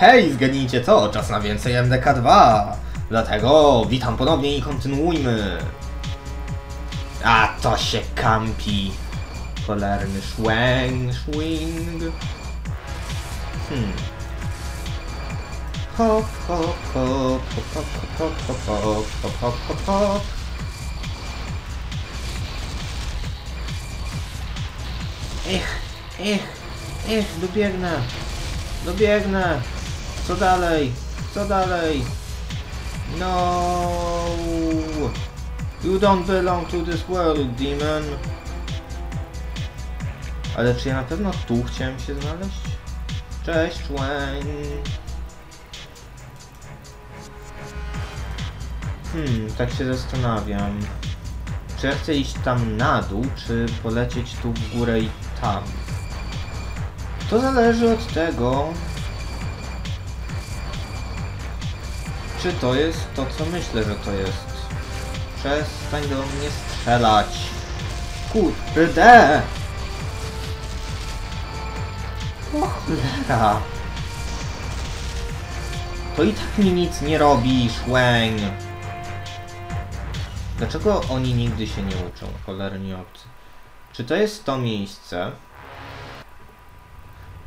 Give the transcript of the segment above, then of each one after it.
Hej, zgadnijcie co? Czas na więcej MDK2. Dlatego witam ponownie i kontynuujmy. A to się kampi. Cholerny szwęg, swing. Hmm. Hop, hop, hop, hop, hop, hop, hop, hop, hop, hop, hop, hop. Ech, ech, ech, dobiegnę. Dobiegnę. Co dalej? Co dalej? No. You don't belong to this world, demon. Ale czy ja na pewno tu chciałem się znaleźć? Cześć, Wayne. Hmm, tak się zastanawiam. Czy ja chcę iść tam na dół, czy polecieć tu w górę i tam? To zależy od tego, czy to jest to, co myślę, że to jest. Przestań do mnie strzelać. Kurde! O cholera! To i tak mi nic nie robi, szłęń! Dlaczego oni nigdy się nie uczą, cholerni obcy? Czy to jest to miejsce?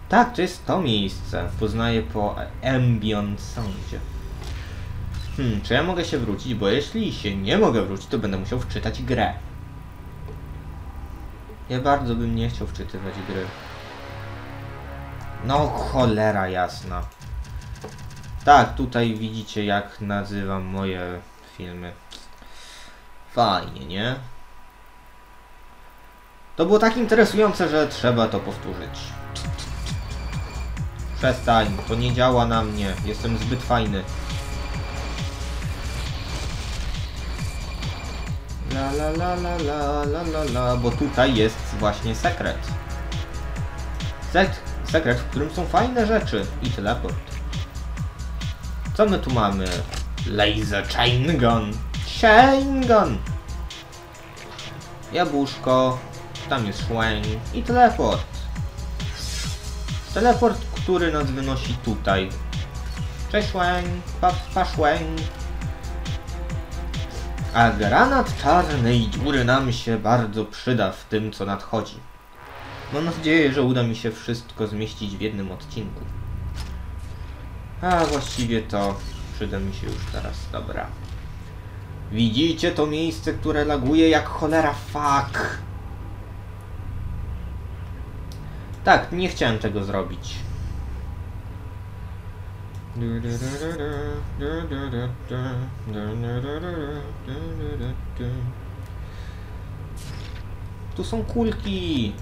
Tak, to jest to miejsce. Poznaję po ambient soundzie. Hmm, czy ja mogę się wrócić? Bo jeśli się nie mogę wrócić, to będę musiał wczytać grę. Ja bardzo bym nie chciał wczytywać gry. No cholera jasna. Tak, tutaj widzicie jak nazywam moje filmy. Fajnie, nie? To było tak interesujące, że trzeba to powtórzyć. Przestań, to nie działa na mnie. Jestem zbyt fajny. La la la la la la la bo tutaj jest właśnie sekret. Sek sekret, w którym są fajne rzeczy i teleport. Co my tu mamy? Laser chain gun. Chain gun. Jabłuszko. Tam jest szłęń i teleport. Teleport, który nas wynosi tutaj. Cześć szłęń, pa, pa szłęń. A granat czarnej dziury nam się bardzo przyda w tym, co nadchodzi. Mam nadzieję, że uda mi się wszystko zmieścić w jednym odcinku. A właściwie to przyda mi się już teraz, dobra. Widzicie to miejsce, które laguje jak cholera fuck. Tak, nie chciałem tego zrobić. Tu są kulki.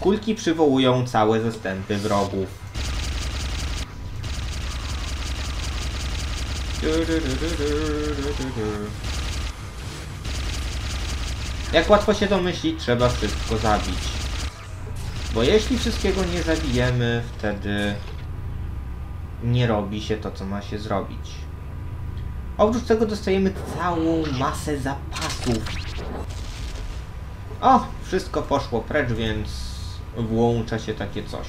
Kulki przywołują całe zastępy wrogów. Jak łatwo się domyślić, trzeba wszystko zabić. Bo jeśli wszystkiego nie zabijemy, wtedy nie robi się to, co ma się zrobić. Oprócz tego dostajemy całą masę zapasów. O, wszystko poszło precz, więc włącza się takie coś.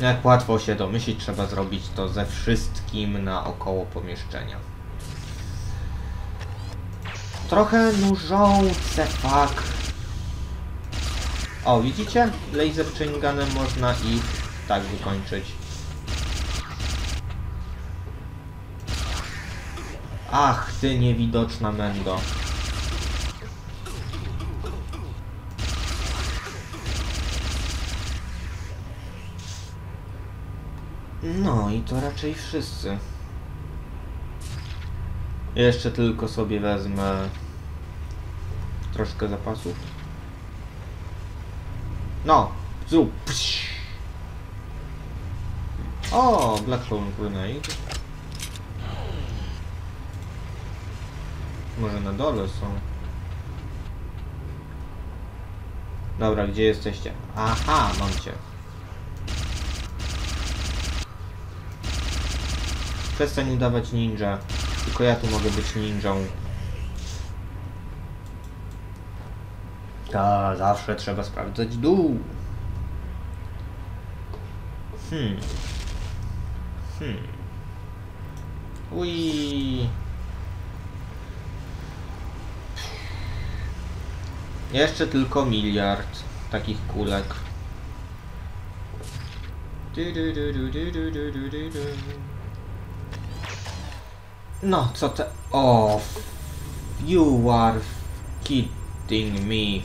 Jak łatwo się domyślić, trzeba zrobić to ze wszystkim naokoło pomieszczenia. Trochę nużące, fuck. O, widzicie? Laser chain można ich tak wykończyć. Ach, ty niewidoczna mendo. No i to raczej wszyscy. Jeszcze tylko sobie wezmę troszkę zapasów. No, zrób. Psz. O, Black Hole Grenade. Może na dole są. Dobra, gdzie jesteście? Aha, mam cię. Przestań udawać ninja. Tylko ja tu mogę być ninją. Ta, zawsze trzeba sprawdzać dół. Hmm. Hmm. Ui. Jeszcze tylko miliard takich kulek. No, co te... O, you are kidding me.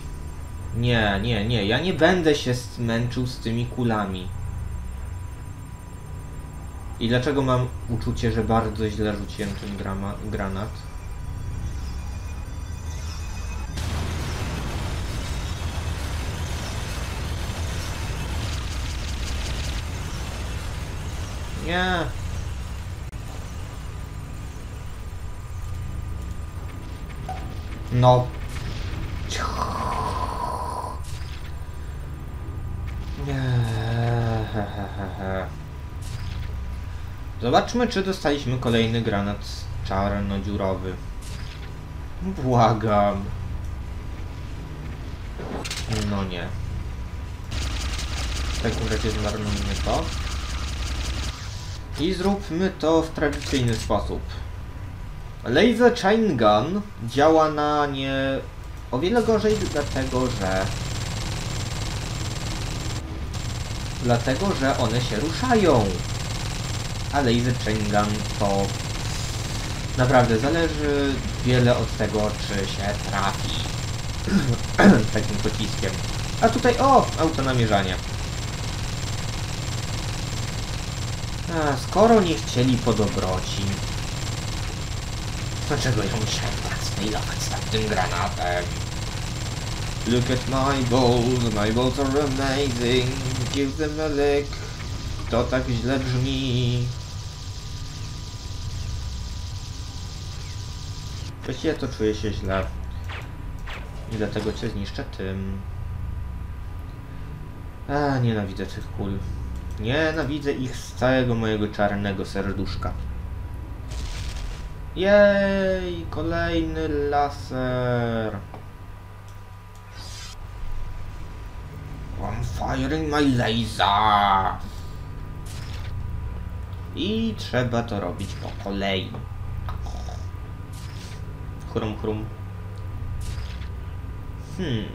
Nie, nie, nie, ja nie będę się zmęczył z tymi kulami. I dlaczego mam uczucie, że bardzo źle rzuciłem ten grama, granat? Nie. No. Nie. Zobaczmy, czy dostaliśmy kolejny granat czarno-dziurowy. Błagam. No nie. W takim razie zmarnujmy to. I zróbmy to w tradycyjny sposób. Laser Chain Gun działa na nie o wiele gorzej, dlatego że dlatego, że one się ruszają. A Laser Chain to naprawdę zależy wiele od tego, czy się trafi takim pociskiem. A tutaj, o, auto namierzania. A, skoro nie chcieli po dobroci, dlaczego ją musiałem tak znajdować nad tym granatem? Look at my balls, my balls are amazing, give them a lick. To tak źle brzmi. Właściwie to czuję się źle. I dlatego cię zniszczę tym. A, nienawidzę tych kul. Nienawidzę ich z całego mojego czarnego serduszka. Jej, kolejny laser. I'm firing my laser. I trzeba to robić po kolei. Chrum, chrum. Hmm.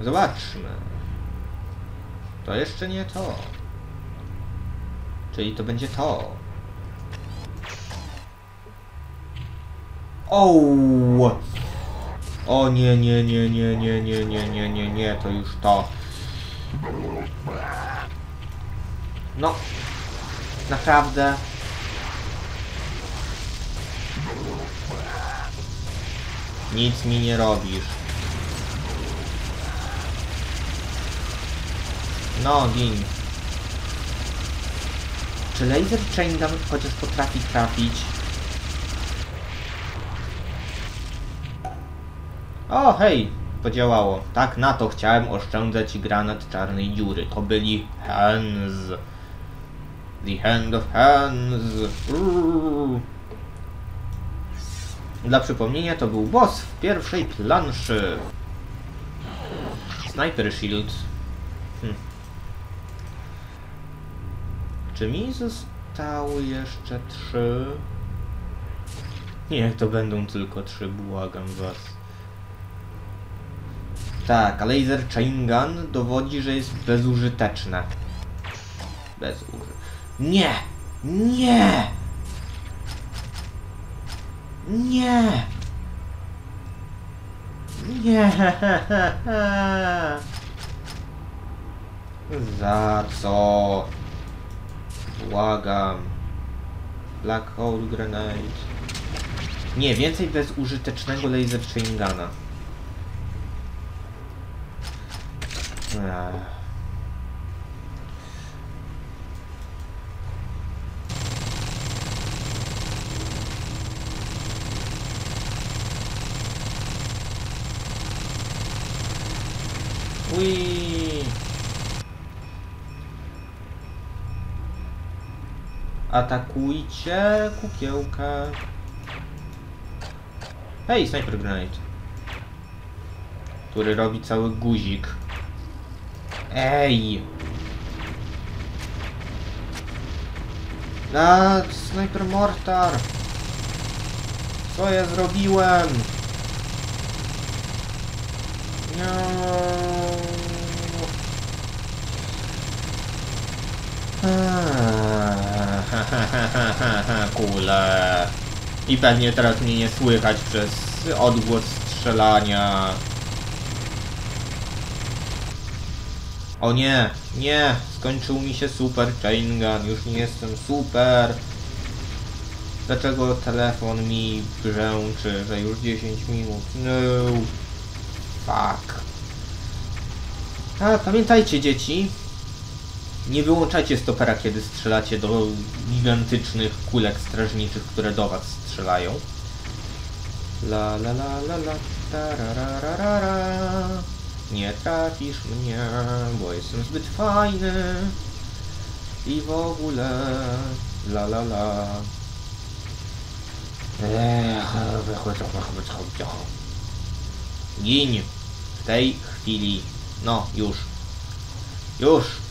Zobaczmy. To jeszcze nie to. Czyli to będzie to. O! O nie, nie, nie, nie, nie, nie, nie, nie, nie, nie, to już to. No. Naprawdę. Nic mi nie robisz. No, gin. Czy laser chain gun chociaż potrafi trafić? O, hej! Podziałało. Tak, na to chciałem oszczędzać granat czarnej dziury. To byli hands. The hand of hands. Uuu. Dla przypomnienia to był boss w pierwszej planszy. Sniper Shield. Hm. Czy mi zostały jeszcze trzy? Niech to będą tylko trzy, błagam was. Tak, a laser chain gun dowodzi, że jest bezużyteczne. Bezuży... Nie! Nie! Nie! Nie! Za co? Błagam. Black Hole Grenade. Nie, więcej bezużytecznego laser chain guna. Ech. Ui. Atakujcie kukiełkę. Hej, Sniper Grenade. Który robi cały guzik. Ej! A, Sniper Mortar! Co ja zrobiłem? No. I pewnie teraz mnie nie słychać przez odgłos strzelania. O nie, nie, skończył mi się super chain gun, już nie jestem super. Dlaczego telefon mi brzęczy, że już 10 minut? No. Fuck. A, pamiętajcie dzieci, nie wyłączajcie stopera, kiedy strzelacie do gigantycznych kulek strażniczych, które do was strzelają. La la la la la tarararara. Nie trafisz mnie, bo jestem zbyt fajny. I w ogóle la la la. Gin w tej chwili. No, już. Już.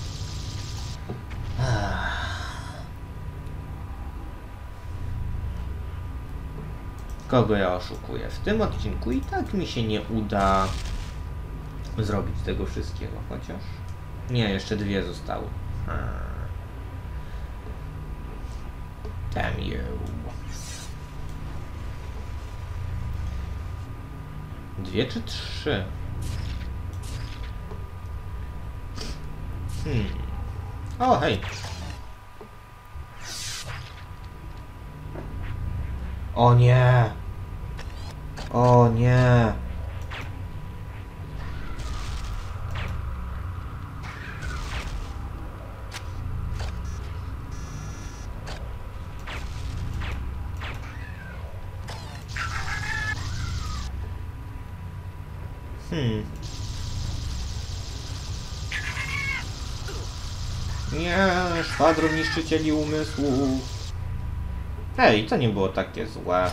Kogo ja oszukuję? W tym odcinku i tak mi się nie uda zrobić tego wszystkiego, chociaż... Nie, jeszcze dwie zostały. Hmm. Damn you. Dwie czy trzy? Hmm. O, hej. O nie. O nie. Hmm. Nie, szwadron niszczycieli umysłów. Hej, to nie było takie złe.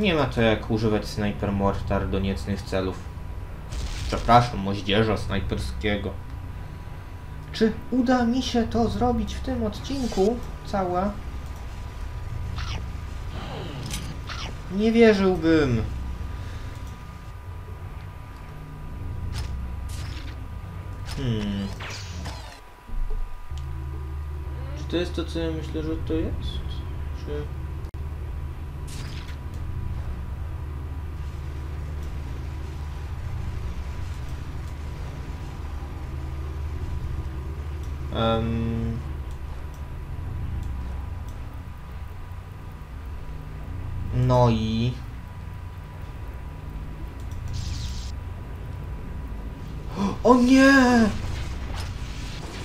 Nie ma to jak używać Sniper Mortar do niecnych celów. Przepraszam, moździerza snajperskiego. Czy uda mi się to zrobić w tym odcinku całe? Nie wierzyłbym. Hmm. Czy to jest to, co ja myślę, że to jest? Czy... Um... No i... O nie!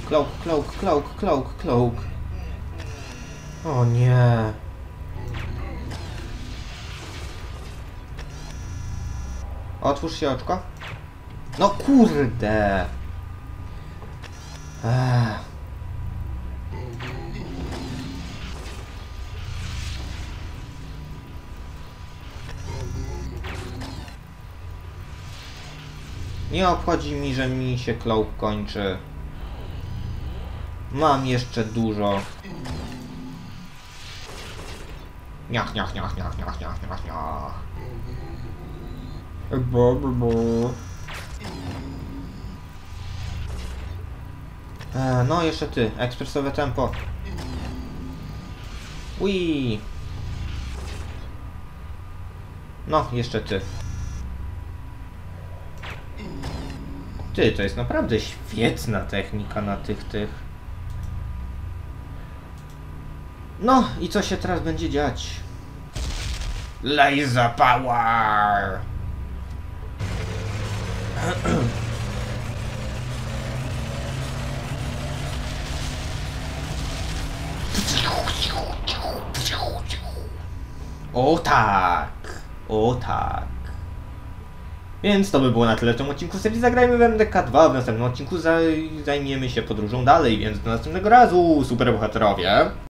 Cloak, cloak, cloak, cloak, cloak. O nie. Otwórz się oczko. No kurde. Nie obchodzi mi, że mi się cloak kończy. Mam jeszcze dużo. Niach, niach, niach, niach, niach, niach, niach, niach. Bo, bo, bo. E, no, jeszcze ty. Ekspresowe tempo. Ui. No, jeszcze ty. Ty, to jest naprawdę świetna technika na tych, tych. No, i co się teraz będzie dziać? Laser power! O tak! O tak! Więc to by było na tyle w tym odcinku serii Zagrajmy w MDK2. W następnym odcinku zaj zajmiemy się podróżą dalej, więc do następnego razu, super bohaterowie!